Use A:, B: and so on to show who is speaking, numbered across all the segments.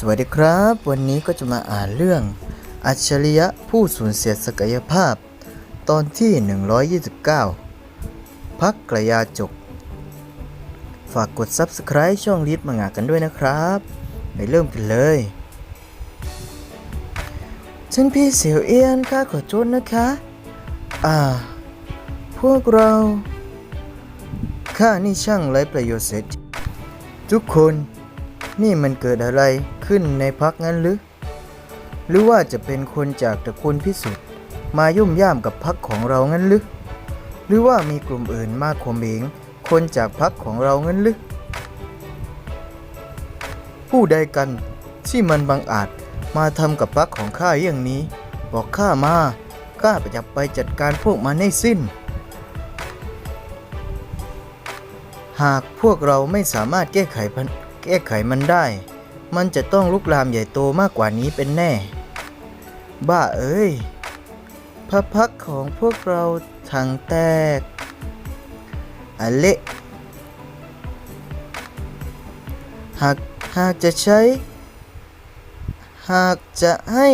A: สวัสดีครับ วันนี้ก็จะมาอ่านเรื่อง อัจฉริยะผู้สูญเสียศักยภาพ ตอนที่ 129 พักกระยาจก ฝากกด Subscribe ช่องลิฟมังงะกันด้วยนะครับ ไปเริ่มกันเลยท่านพี่เสียวเอียนข้าขอโทษนะคะ อ่า พวกเราข้านี่ช่างไร้ประโยชน์เสียจทุกคนนี่มันเกิดอะไร ขึ้นในพักงั้นหรือ หรือว่าจะเป็นคนจากตระกูลพิสุทธิ์มายุ่มย่ามกับพักของเรางั้นหรือ หรือว่ามีกลุ่มอื่นมาข่มเหงคนจากพักของเรางั้นหรือ ผู้ใดกันที่มันบังอาจมาทำกับพักของข้าอย่างนี้ บอกข้ามาข้าจะไปจัดการพวกมันให้สิ้น หากพวกเราไม่สามารถแก้ไขแก้ไขมันได้ มันจะต้องลุกลามใหญ่โตมากกว่านี้เป็นแน่ บ้าเอ้ยพระพักของพวกเราถังแตกอะเละหากหากจะใช้ หากจะให้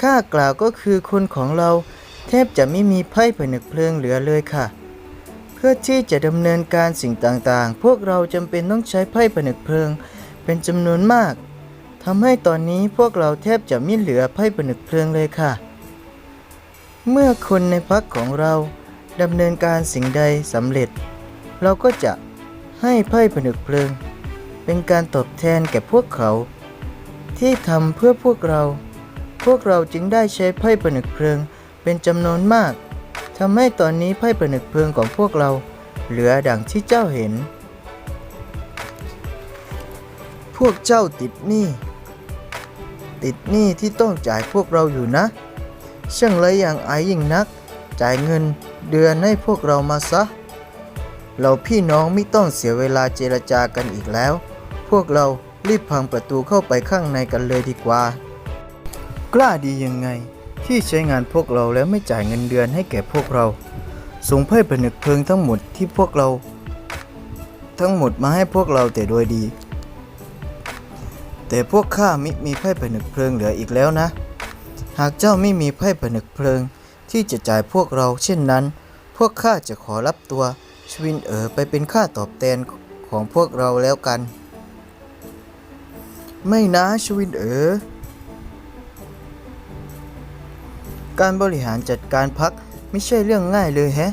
A: ข้ากล่าวก็คือคนของเราแทบจะไม่มีไพ่ผนึกเพลิงเหลือเลยค่ะ เพื่อที่จะดำเนินการสิ่งต่างๆ พวกเราจำเป็นต้องใช้ไพ่ผนึกเพลิง เป็นจำนวนมากทำให้ตอนนี้พวกเราแทบจะไม่เหลือไพ่ผนึกเพลิงเลยค่ะ เมื่อคนในพักของเราดำเนินการสิ่งใดสำเร็จ เราก็จะให้ไพ่ผนึกเพลิง เป็นการตอบแทนแก่พวกเขา ที่ทำเพื่อพวกเรา พวกเราจึงได้ใช้ไพ่ผนึกเพลิงเป็นจำนวนมากทำให้ตอนนี้ไพ่ผนึกเพลิงของพวกเรา เหลือดังที่เจ้าเห็น พวกเจ้าติดหนี้ ติดหนี้ที่ต้องจ่ายพวกเราอยู่นะ ช่างไรอย่างอายยิ่งนัก จ่ายเงินเดือนให้พวกเรามาซะ เราพี่น้องไม่ต้องเสียเวลาเจรจากันอีกแล้ว พวกเรารีบพังประตูเข้าไปข้างในกันเลยดีกว่า กล้าดียังไง ที่ใช้งานพวกเราแล้วไม่จ่ายเงินเดือนให้แก่พวกเรา ส่งไพ่ผนึกเพลิงทั้งหมดที่พวกเรา ทั้งหมดมาให้พวกเราแต่โดยดี แต่พวกข้ามิมีไพ่ผนึกเพลิงเหลืออีกแล้วนะ หากเจ้าไม่มีไพ่ผนึกเพลิง ที่จะจ่ายพวกเราเช่นนั้น พวกข้าจะขอรับตัวชวินเอ๋อไปเป็นค่าตอบแทนของพวกเราแล้วกัน ไม่นะชวินเอ๋อการบริหารจัดการพักไม่ใช่เรื่องง่ายเลยแฮะ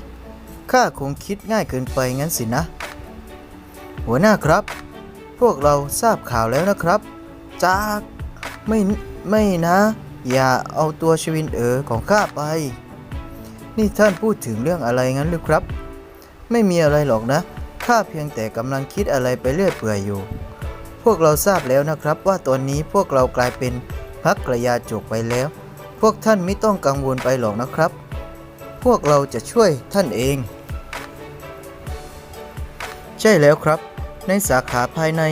A: ข้าคงคิดง่ายเกินไปงั้นสินะ หัวหน้าครับ พวกเราทราบข่าวแล้วนะครับ จากไม่ไม่นะ อย่าเอาตัวชวินเอ๋อของข้าไป นี่ท่านพูดถึงเรื่องอะไรงั้นหรือครับ ไม่มีอะไรหรอกนะข้าเพียงแต่กำลังคิดอะไรไปเรื่อยเปื่อยอยู่ พวกเราทราบแล้วนะครับว่าตอนนี้พวกเรากลายเป็นพักกระยาจกไปแล้ว พวกท่านไม่ต้องกังวลไปหรอกนะครับ พวกเราจะช่วยท่านเอง ใช่แล้วครับ ในสาขาภายใน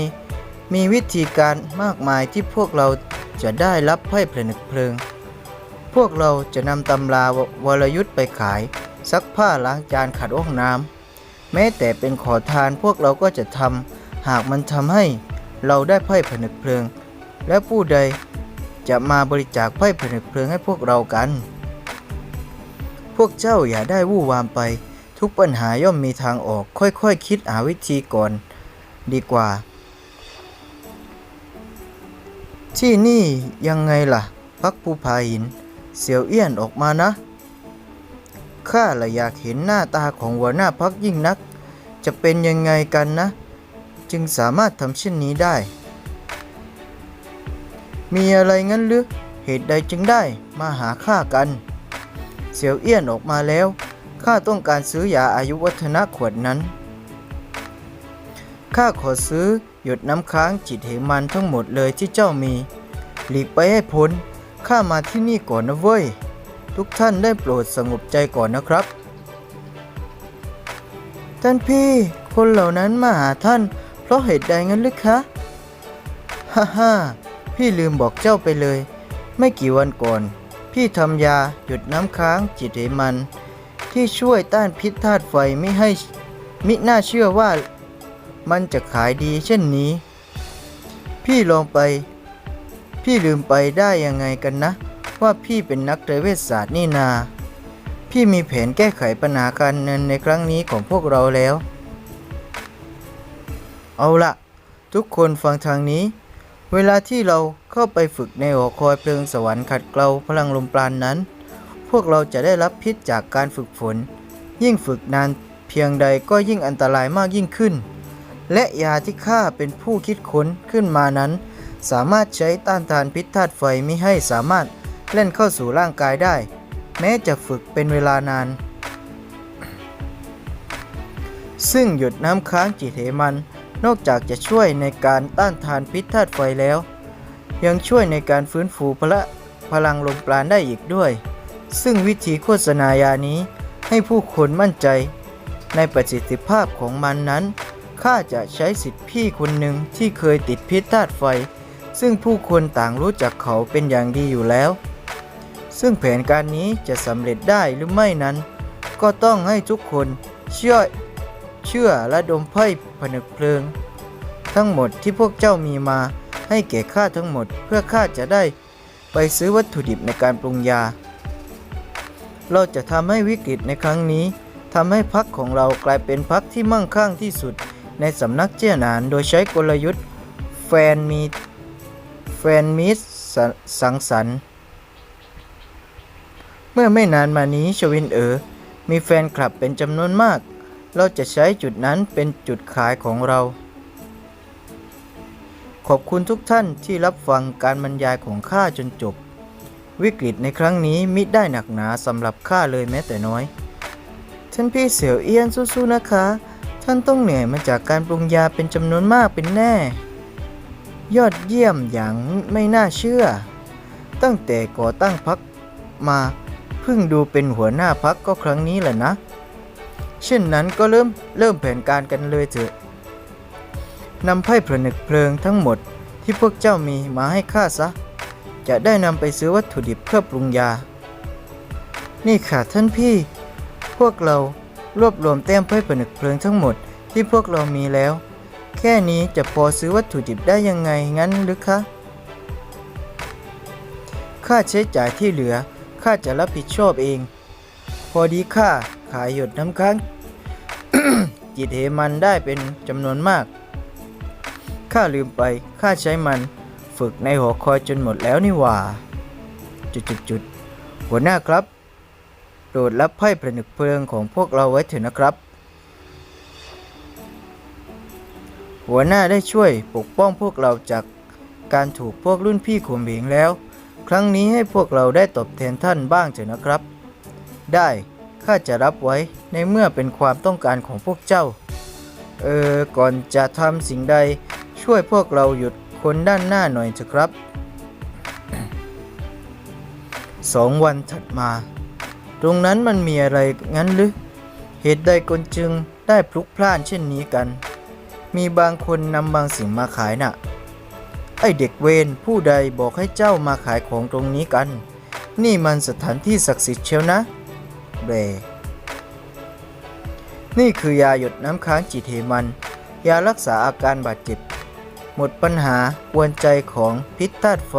A: มีวิธีการมากมายที่พวกเราจะได้รับไพ่ผนึกเพลิง พวกเราจะนำตำราวรยุทธ์ไปขาย ซักผ้าล้างจานขัดห้องน้ำแม้แต่เป็นขอทานพวกเราก็จะทำหากมันทำให้เราได้ไพ่ผนึกเพลิง และผู้ใดจะมาบริจาคไพ่ผนึกเพลิงให้พวกเรากัน พวกเจ้าอย่าได้วู่วามไป ทุกปัญหาย่อมมีทางออกค่อยๆคคิดหาวิธีก่อน ดีกว่า ที่นี่ยังไงล่ะ พักภูผาหิน เสียวเอี้ยนออกมานะ ข้าละอยากเห็นหน้าตาของหัวหน้าพักยิ่งนัก จะเป็นยังไงกันนะ จึงสามารถทำเช่นนี้ได้ มีอะไรงั้นหรือเหตุใดจึงได้มาหาข้ากัน เสียวเอี้ยนออกมาแล้วข้าต้องการซื้อยาอายุวัฒนะขวดนั้น ข้าขอซื้อ หยดน้ำค้างจิตเหมันทั้งหมดเลยที่เจ้ามี หลีกไปให้พ้นข้ามาที่นี่ก่อนนะเว้ย ทุกท่านได้โปรดสงบใจก่อนนะครับ ท่านพี่ คนเหล่านั้นมาหาท่าน เพราะเหตุใดงั้นหรือคะฮ่าฮ่าพี่ลืมบอกเจ้าไปเลย ไม่กี่วันก่อน พี่ทำยาหยุดน้ำค้างจิตเหมัน ที่ช่วยต้านพิษธาตุไฟไม่ให้มิน่าเชื่อว่า มันจะขายดีเช่นนี้ พี่ลองไป พี่ลืมไปได้ยังไงกันนะ ว่าพี่เป็นนักเทเวศศาสตร์นี่นา พี่มีแผนแก้ไขปัญหาการเงินในครั้งนี้ของพวกเราแล้ว เอาละทุกคนฟังทางนี้ เวลาที่เราเข้าไปฝึกในหอคอยเพลิงสวรรค์ขัดเกลาพลังลมปราณนนั้น พวกเราจะได้รับพิษจากการฝึกฝน ยิ่งฝึกนานเพียงใดก็ยิ่งอันตรายมากยิ่งขึ้น และยาที่ข้าเป็นผู้คิดค้นขึ้นมานั้น สามารถใช้ต้านทานพิษธาตุไฟไม่ให้สามารถเล่นเข้าสู่ร่างกายได้ แม้จะฝึกเป็นเวลานาน ซึ่งหยดน้ำค้างจิตเหมันนอกจากจะช่วยในการต้านทานพิษธาตุไฟแล้ว ยังช่วยในการฟื้นฟูพละพลังลมปราณได้อีกด้วย ซึ่งวิธีโฆษณายานี้ให้ผู้คนมั่นใจ ในประสิทธิภาพของมันนั้น ข้าจะใช้สิทธิพี่คนหนึ่งที่เคยติดพิษธาตุไฟ ซึ่งผู้คนต่างรู้จักเขาเป็นอย่างดีอยู่แล้ว ซึ่งแผนการนี้จะสำเร็จได้หรือไม่นั้น ก็ต้องให้ทุกคนเชื่อเชื่อและดมไพ่ผนึกเพลิง ทั้งหมดที่พวกเจ้ามีมาให้แก่ข้าทั้งหมดเพื่อข้าจะได้ไปซื้อวัตถุดิบในการปรุงยา เราจะทำให้วิกฤตในครั้งนี้ทำให้พักของเรากลายเป็นพักที่มั่งคั่งที่สุด ในสำนักเจี้ยหนานโดยใช้กลยุทธ์แฟนมีแฟนมิสสังสรรค์ เมื่อไม่นานมานี้ชวินเอ๋อมีแฟนคลับเป็นจำนวนมาก เราจะใช้จุดนั้นเป็นจุดขายของเรา ขอบคุณทุกท่านที่รับฟังการบรรยายของข้าจนจบ วิกฤตในครั้งนี้มิได้หนักหนาสำหรับข้าเลยแม้แต่น้อย ท่านพี่เสี่ยวเอี้ยนสู้ๆนะคะานต้องเหนื่อยมาจากการปรุงยาเป็นจำนวนมากเป็นแน่ ยอดเยี่ยมอย่างไม่น่าเชื่อ ตั้งแต่ก่อตั้งพักมาเพิ่งดูเป็นหัวหน้าพักก็ครั้งนี้แหละนะ เช่นนั้นก็เริ่มเริ่มแผนการกันเลยเถอะนำไพ่ผนึกเพลิงทั้งหมดที่พวกเจ้ามีมาให้ข้าซะ จะได้นำไปซื้อวัตถุดิบเพื่อปรุงยา นี่ค่ะท่านพี่ พวกเรา รวบรวมแต้มไพ่ผนึกเพลิงทั้งหมดที่พวกเรามีแล้ว แค่นี้จะพอซื้อวัตถุดิบได้ยังไงงั้นหรือคะค่าใช้จ่ายที่เหลือข้าจะรับผิดชอบเอง พอดีข้าขายหยดน้ำค้างจิตเหมันได้เป็นจำนวนมากข้าลืมไปข้าใช้มันฝึกในหอคอยจนหมดแล้วนี่หว่า จุดๆหัวหน้าครับ โปรดรับไพ่ผนึกเพลิงของพวกเราไว้เถอะนะครับ หัวหน้าได้ช่วยปกป้องพวกเราจากการถูกพวกรุ่นพี่ข่มเหงแล้ว ครั้งนี้ให้พวกเราได้ตอบแทนท่านบ้างเถอะนะครับ ได้ข้าจะรับไว้ในเมื่อเป็นความต้องการของพวกเจ้า เออ ก่อนจะทำสิ่งใด ช่วยพวกเราหยุดคนด้านหน้าหน่อยเถอะครับสองวันถัดมา ตรงนั้นมันมีอะไรงั้นหรือ เหตุใดคนจึงได้พลุกพล่านเช่นนี้กัน มีบางคนนำบางสิ่งมาขายน่ะ ไอเด็กเวรผู้ใดบอกให้เจ้ามาขายของตรงนี้กัน นี่มันสถานที่ศักดิ์สิทธิ์เชียวนะเบนี่คือยาหยดน้ำค้างจิตเหมัน ยารักษาอาการบาดเจ็บ หมดปัญหากวนใจของพิษธาตุไฟ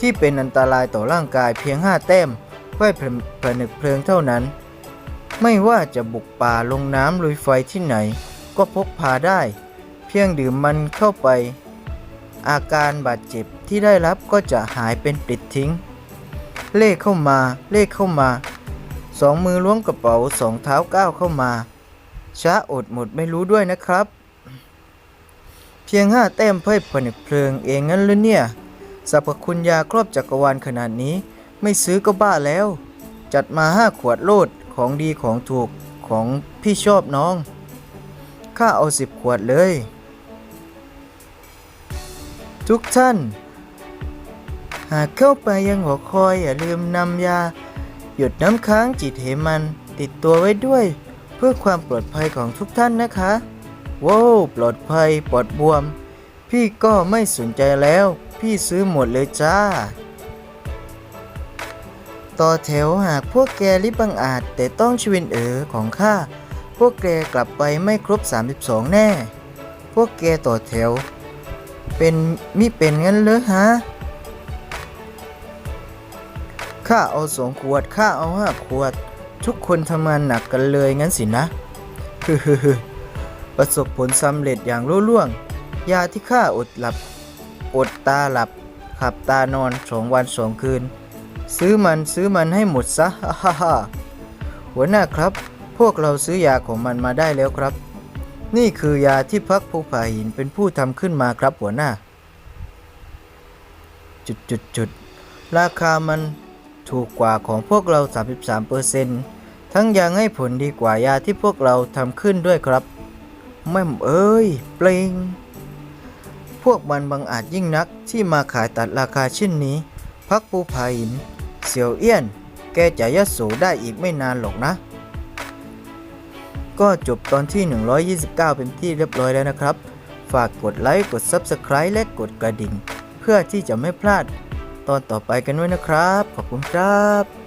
A: ที่เป็นอันตรายต่อร่างกายเพียง5แต้ม ไว้ผนึกเพลิงเท่านั้น ไม่ว่าจะบุกป่าลงน้ำลุยไฟที่ไหน ก็พกพาได้ เพียงดื่มมันเข้าไป อาการบาดเจ็บที่ได้รับก็จะหายเป็นปิดทิ้ง เลขเข้ามา เลขเข้ามาสองมือล้วงกระเป๋าสองเท้าก้าวเข้ามา ช้าอดหมดไม่รู้ด้วยนะครับ เพียงห้าแต้มเพื่อผนึกเพลิงเองงั้นหรือเนี่ยสรรพคุณยาครอบจักรวาลขนาดนี้ ไม่ซื้อก็บ้าแล้ว จัดมาห้าขวดโลดของดีของถูกของพี่ชอบน้อง ข้าเอาสิบขวดเลย ทุกท่าน หากเข้าไปยังหอคอยอย่าลืมนำยา หยดน้ำค้างจิตเหมัน ติดตัวไว้ด้วย เพื่อความปลอดภัยของทุกท่านนะคะว้าวปลอดภัยปลอดบวม พี่ก็ไม่สนใจแล้ว พี่ซื้อหมดเลยจ้า ต่อแถวหากพวกแกริบบังอาจแต่ต้องชวินเอ๋อของข้า พวกแกกลับไปไม่ครบ 32 แน่ พวกแกต่อแถว เป็นมิเป็นงั้นเหรอฮะ ข้าเอาสองขวด ข้าเอาห้าขวด ทุกคนทำงานหนักกันเลยงั้นสินะฮึฮึฮึประสบผลสำเร็จอย่างรุ่ล่วง ยาที่ข้าอดหลับ อดตาหลับ ขับตานอนสองวันสองคืน ซื้อมันซื้อมันให้หมดซะฮ่าฮ่าฮ่าหัวหน้าครับ พวกเราซื้อยาของมันมาได้แล้วครับ นี่คือยาที่พักภูผาหินเป็นผู้ทำขึ้นมาครับหัวหน้า จุดจุดจุดราคามันถูกกว่าของพวกเรา 33%ทั้งยังให้ผลดีกว่ายาที่พวกเราทำขึ้นด้วยครับแม่มเอ้ย เปลง พวกมันบังอาจยิ่งนักที่มาขายตัดราคาเช่นนี้ พักปูผาหิน เสี่ยวเอี้ยน แกจะยโสได้อีกไม่นานหรอกนะ ก็จบตอนที่ 129 เป็นที่เรียบร้อยแล้วนะครับ ฝากกดไลค์ กด Subscribe และกดกระดิ่ง เพื่อที่จะไม่พลาดตอนต่อไปกันด้วยนะครับ ขอบคุณครับ